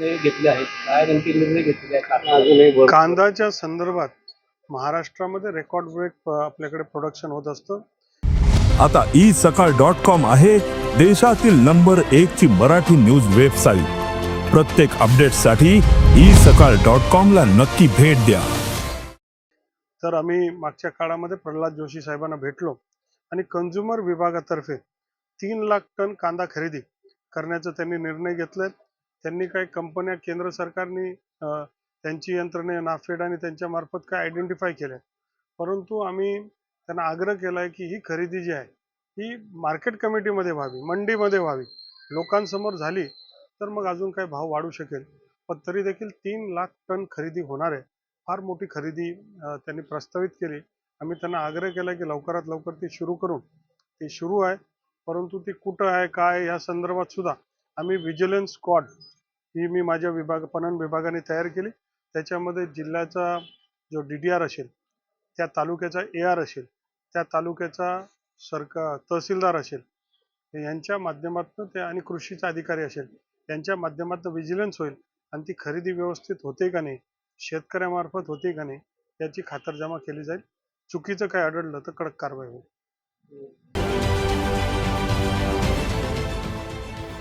निर्णय घेतले आहेत. काय नेमके निर्णय घेतलेले आहेत? कारण अजूनही भरपूर- कांदाच्या संदर्भात महाराष्ट्रामध्ये रेकॉर्ड ब्रेक आपल्याकडे प्रोडक्शन होत असतं. आता ई सकाळ डॉट कॉम आहे देशातील नंबर एक ची मराठी न्यूज वेबसाईट प्रत्येक अपडेटसाठी ई सकाळ डॉट कॉम ला नक्की भेट द्या. तर आम्ही मागच्या काळामध्ये प्रल्हाद जोशी साहेबांना भेटलो आणि कंझ्युमर विभागातर्फे तीन लाख टन कांदा खरेदी करण्याचा त्यांनी निर्णय घेतलाय. त्यांनी काही कंपन्या केंद्र सरकारने त्यांची यंत्रणे नाफेड आणि त्यांच्या मार्फत काय आयडेंटिफाय केल्या. परंतु आम्ही त्यांना आग्रह केलाय की ही खरेदी जी आहे ही मार्केट कमिटीमध्ये व्हावी मंडीमध्ये व्हावी. लोकांसमोर झाली तर मग अजून काही भाव वाढू शकेल. पण तरी देखील तीन लाख टन खरेदी होणार आहे. फार मोठी खरेदी त्यांनी प्रस्तावित केली. आम्ही त्यांना आग्रह केला की लवकरात लवकर ती सुरू करून ती सुरू आहे. परंतु ती कुठं आहे काय या संदर्भात सुद्धा आम्ही विजिलन्स स्क्वॉड ही मी माझ्या विभाग पणन विभागाने तयार केली. त्याच्यामध्ये जिल्ह्याचा जो डी डी आर असेल त्या तालुक्याचा ए आर असेल त्या तालुक्याचा सरकार तहसीलदार असेल यांच्या माध्यमातून ते आणि कृषीचा अधिकारी असेल यांच्या माध्यमातून विजिलन्स होईल आणि ती खरेदी व्यवस्थित होते का नाही शेतकऱ्यामार्फत होते का नाही याची खातरजमा केली जाईल. चुकीचं काय आढळलं तर कडक कारवाई होईल.